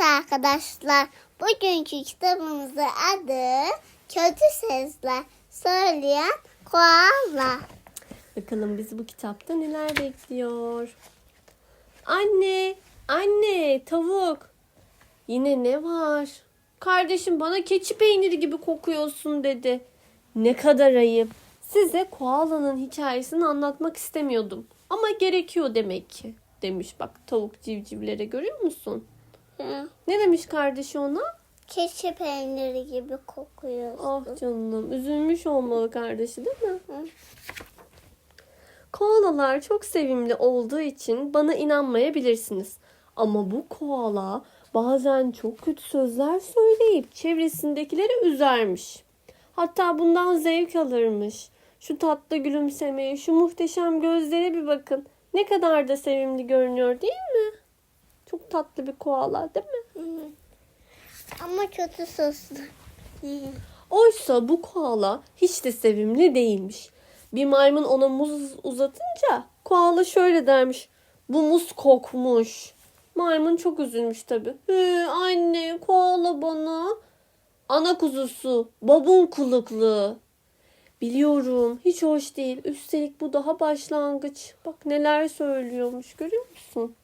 Evet arkadaşlar, bugünkü kitabımızın adı Kötü Sesler Söyleyen Koala. Bakalım bizi bu kitapta neler bekliyor. Anne, anne, tavuk. Yine ne var? Kardeşim bana keçi peyniri gibi kokuyorsun dedi. Ne kadar ayıp. Size koalanın hikayesini anlatmak istemiyordum. Ama gerekiyor demek ki. Demiş bak tavuk civcivlere görüyor musun? Hı, Ne demiş kardeşi ona? Keçi peyniri gibi kokuyorsun. Ah canım üzülmüş olmalı kardeşi değil mi? Hı. Koalalar çok sevimli olduğu için bana inanmayabilirsiniz. Ama bu koala bazen çok kötü sözler söyleyip çevresindekileri üzermiş. Hatta bundan zevk alırmış. Şu tatlı gülümsemeye, şu muhteşem gözlere bir bakın. Ne kadar da sevimli görünüyor değil mi? Çok tatlı bir koala değil mi? Hı. Ama kötü. Hı. Oysa bu koala hiç de sevimli değilmiş. Bir maymun ona muz uzatınca koala şöyle dermiş. Bu muz kokmuş. Maymun çok üzülmüş tabi. anne koala bana. Ana kuzusu babun kuluklu. Biliyorum hiç hoş değil. Üstelik bu daha başlangıç. Bak neler söylüyormuş görüyor musun?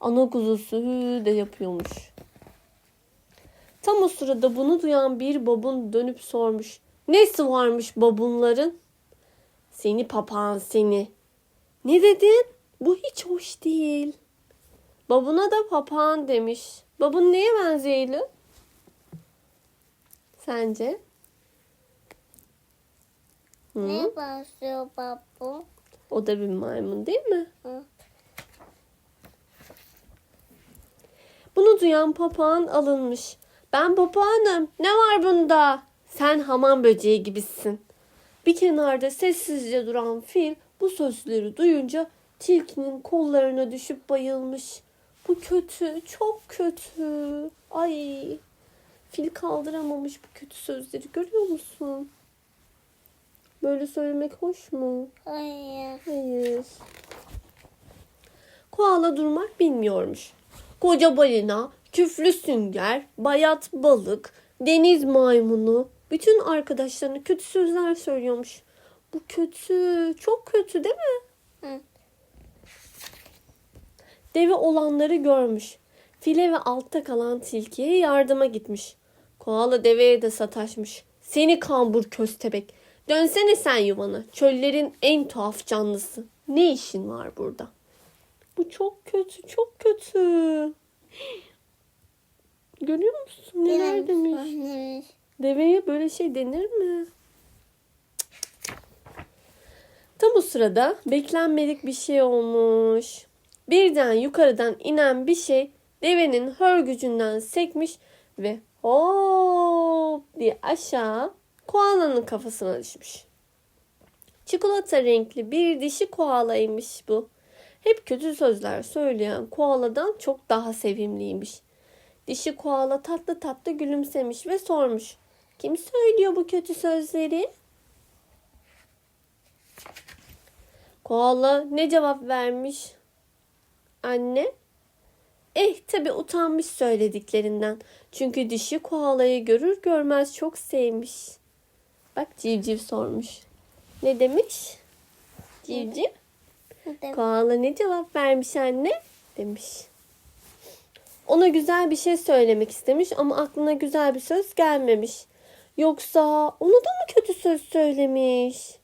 Ana kuzusu hü de yapıyormuş. Tam o sırada bunu duyan bir babun dönüp sormuş. Nesi varmış babunların? Seni papağan seni. Ne dedin? Bu hiç hoş değil. Babuna da papağan demiş. Babun neye benzeyli? Sence? Hı? Ne basıyor babu? O da bir maymun değil mi? Hı. Bunu duyan papağan alınmış. Ben papağanım. Ne var bunda? Sen hamam böceği gibisin. Bir kenarda sessizce duran fil bu sözleri duyunca tilkinin kollarına düşüp bayılmış. Bu kötü, çok kötü. Ay. Fil kaldıramamış bu kötü sözleri görüyor musun? Böyle söylemek hoş mu? Hayır. Hayır. Koala durmak bilmiyormuş. Koca balina, küflü sünger, bayat balık, deniz maymunu bütün arkadaşlarına kötü sözler söylüyormuş. Bu kötü, çok kötü değil mi? Hı. Deve olanları görmüş. File ve altta kalan tilkiye yardıma gitmiş. Koala deveye de sataşmış. Seni kambur köstebek. Dönsene sen yuvana. Çöllerin en tuhaf canlısı. Ne işin var burada? Bu çok kötü, çok kötü. Görüyor musun? Neler demiş? Demiş. Deveye böyle şey denir mi? Tam o sırada beklenmedik bir şey olmuş. Birden yukarıdan inen bir şey devenin hörgücünden sekmiş ve hop diye aşağı koalanın kafasına düşmüş. Çikolata renkli bir dişi koalaymış bu. Hep kötü sözler söyleyen koaladan çok daha sevimliymiş. Dişi koala tatlı tatlı gülümsemiş ve sormuş. Kim söylüyor bu kötü sözleri? Koala ne cevap vermiş? Anne? Eh tabi utanmış söylediklerinden. Çünkü dişi koalayı görür görmez çok sevmiş. Bak civciv sormuş. Ne demiş? Civciv? Demiş. Koala ne cevap vermiş anne? Demiş. Ona güzel bir şey söylemek istemiş ama aklına güzel bir söz gelmemiş. Yoksa ona da mı kötü söz söylemiş?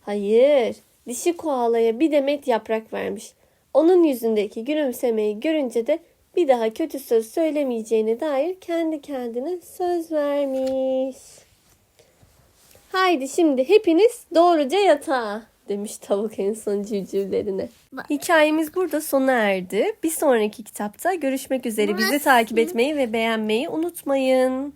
Hayır, dişi koalaya bir demet yaprak vermiş. Onun yüzündeki gülümsemeyi görünce de bir daha kötü söz söylemeyeceğine dair kendi kendine söz vermiş. Haydi şimdi hepiniz doğruca yatağa demiş tavuk en son civcivlerine. Hikayemiz burada sona erdi. Bir sonraki kitapta görüşmek üzere. Bizi takip etmeyi ve beğenmeyi unutmayın.